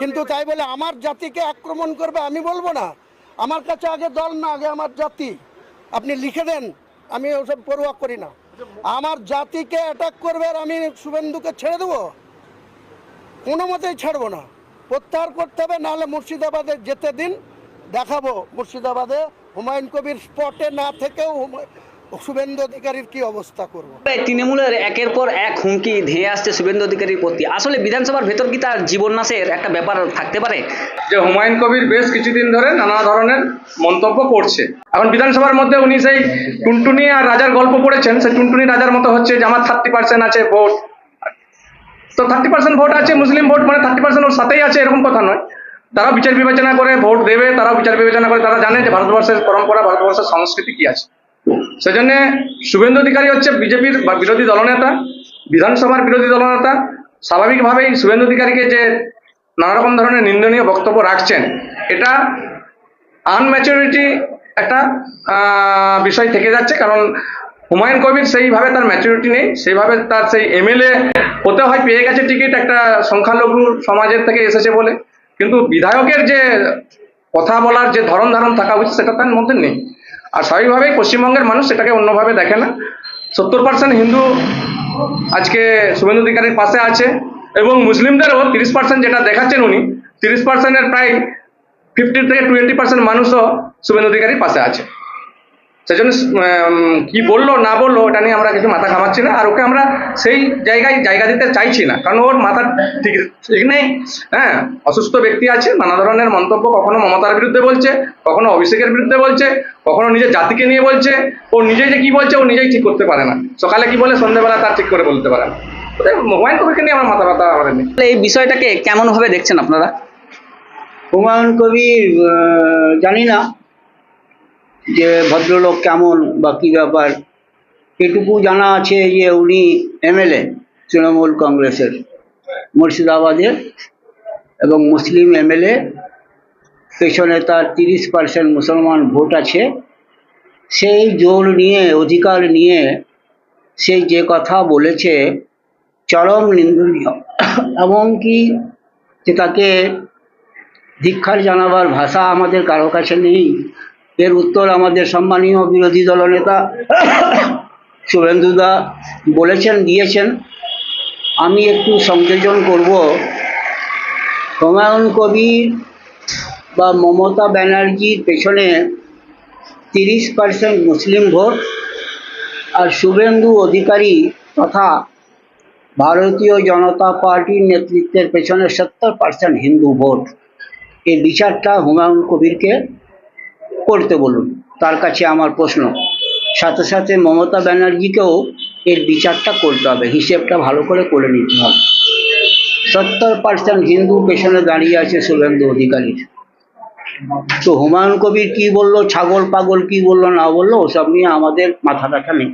কিন্তু তাই বলে আমার জাতিকে আক্রমণ করবে আমি বলব না। আমার কাছে আগে দল না, আগে আমার জাতি। আপনি লিখে দেন, আমি ওসব পড়ুয়া করি না। আমার জাতিকে অ্যাটাক করবে আর আমি শুভেন্দুকে ছেড়ে দেবো? কোনো মতেই ছাড়বো না। প্রত্যাহার করতে হবে, নাহলে মুর্শিদাবাদে যেতে দিন, দেখাবো মুর্শিদাবাদে হুমায়ুন কবির স্পটে না থেকেও শুভেন্দু অধিকারীর কি অবস্থা করব? তৃণমূলের একের পর এক হুমকি ধেয়ে আসছে শুভেন্দু অধিকারীর প্রতি। আসলে বিধানসভার ভেতর কি তার জীবন নাশের একটা ব্যাপার থাকতে পারে? যে হুমায়ুন কবির বেশ কিছুদিন ধরে নানা ধরনের মন্তব্য করছে। এখন বিধানসভার মধ্যে উনি সেই টুনটুনি আর রাজার গল্প পড়েছেন সেই টুনটুনি রাজার মতো হচ্ছে যে আমার থার্টি পার্সেন্ট আছে ভোট। তো থার্টি পার্সেন্ট ভোট আছে মুসলিম ভোট মানে থার্টি পার্সেন্ট ওর সাথেই আছে এরকম কথা নয়। তারা বিচার বিবেচনা করে ভোট দেবে তারা বিচার বিবেচনা করে তারা জানে যে ভারতবর্ষের পরম্পরা ভারতবর্ষের সংস্কৃতি কি আছে। সেজন্য শুভেন্দু অধিকারী হচ্ছে বিজেপির বিরোধী দলনেতা, বিধানসভার বিরোধী দলনেতা। স্বাভাবিকভাবেই শুভেন্দু অধিকারীকে যে নানা রকম ধরনের নিন্দনীয় বক্তব্য রাখছেন, এটা আনম্যাচুরিটি একটা বিষয় থেকে যাচ্ছে। কারণ হুমায়ুন কবির সেইভাবে তার ম্যাচুরিটি নেই, সেইভাবে তার সেই এমএলএ হতে হয়, পেয়ে গেছে টিকিট একটা সংখ্যালঘু সমাজের থেকে এসেছে বলে। কিন্তু বিধায়কের যে কথা বলার যে ধরন ধারণ থাকা উচিত, সেটা তার মধ্যে নেই। আর স্বাভাবিকভাবেই পশ্চিমবঙ্গের মানুষ সেটাকে অন্যভাবে দেখে না। সত্তর পার্সেন্ট হিন্দু আজকে শুভেন্দু অধিকারের পাশে আছে এবং মুসলিমদেরও তিরিশ পার্সেন্ট যেটা দেখাচ্ছেন উনি, তিরিশ পার্সেন্টের প্রায় ফিফটি থেকে টোয়েন্টি পার্সেন্ট মানুষও শুভেন্দু অধিকারীর পাশে আছে। সেজন্য কি বলল না বলল এটা নিয়ে আমরা কিছু মাথা ঘামাচ্ছি না আর ওকে আমরা সেই জায়গায় জায়গা দিতে চাইছি না। কারণ ওর মাথা ঠিক ঠিক নেই হ্যাঁ অসুস্থ ব্যক্তি আছে নানা ধরনের মন্তব্য কখনো মমতার বিরুদ্ধে বলছে কখনো অভিষেকের বিরুদ্ধে বলছে কখনো নিজের জাতিকে নিয়ে বলছে ও নিজেই যে কি বলছে ও নিজেই ঠিক করতে পারে না। সকালে কি বলে সন্ধ্যেবেলা তার ঠিক করে বলতে পারে না। ওদের মোবাইল কবিকে নিয়ে আমার মাথা ব্যথা আমাদের এই বিষয়টাকে কেমন ভাবে দেখছেন আপনারা? হুমায়ুন কবির জানি না। যে ভদ্রলোক কেমন বা কী ব্যাপার, এটুকু জানা আছে যে উনি এমএলএ, তৃণমূল কংগ্রেসের মুর্শিদাবাদের এবং মুসলিম এমএলএ। পেছনে তার তিরিশ পার্সেন্ট মুসলমান ভোট আছে। সেই জোর নিয়ে, অধিকার নিয়ে সে যে কথা বলেছে, চরম নিন্দনীয়। এমনকি যে তাকে ধিক্ষার জানাবার ভাষা আমাদের কারও কাছে নেই। এর উত্তর আমাদের সম্মানীয় বিরোধী দলনেতা শুভেন্দুদা বলেছেন, দিয়েছেন। আমি একটু সংযোজন করব। হুমায়ুন কবির বা মমতা ব্যানার্জির পেছনে তিরিশ পার্সেন্ট মুসলিম ভোট আর শুভেন্দু অধিকারী তথা ভারতীয় জনতা পার্টির নেতৃত্বের পেছনে সত্তর পার্সেন্ট হিন্দু ভোট। এই বিচারটা হুমায়ুন কবিরকে করতে বলুন, তার কাছে আমার প্রশ্ন। সাথে সাথে মমতা ব্যানার্জিকেও এর বিচারটা করতে হবে, হিসেবটা ভালো করে করে নিতে হবে। সত্তর পার্সেন্ট হিন্দু পেছনে দাঁড়িয়ে আছে শুভেন্দু অধিকারীর। তো হুমায়ুন কবির কি বলল, ছাগল পাগল কি বলল, না বলল, ওসব নিয়ে আমাদের মাথা ব্যথা নেই।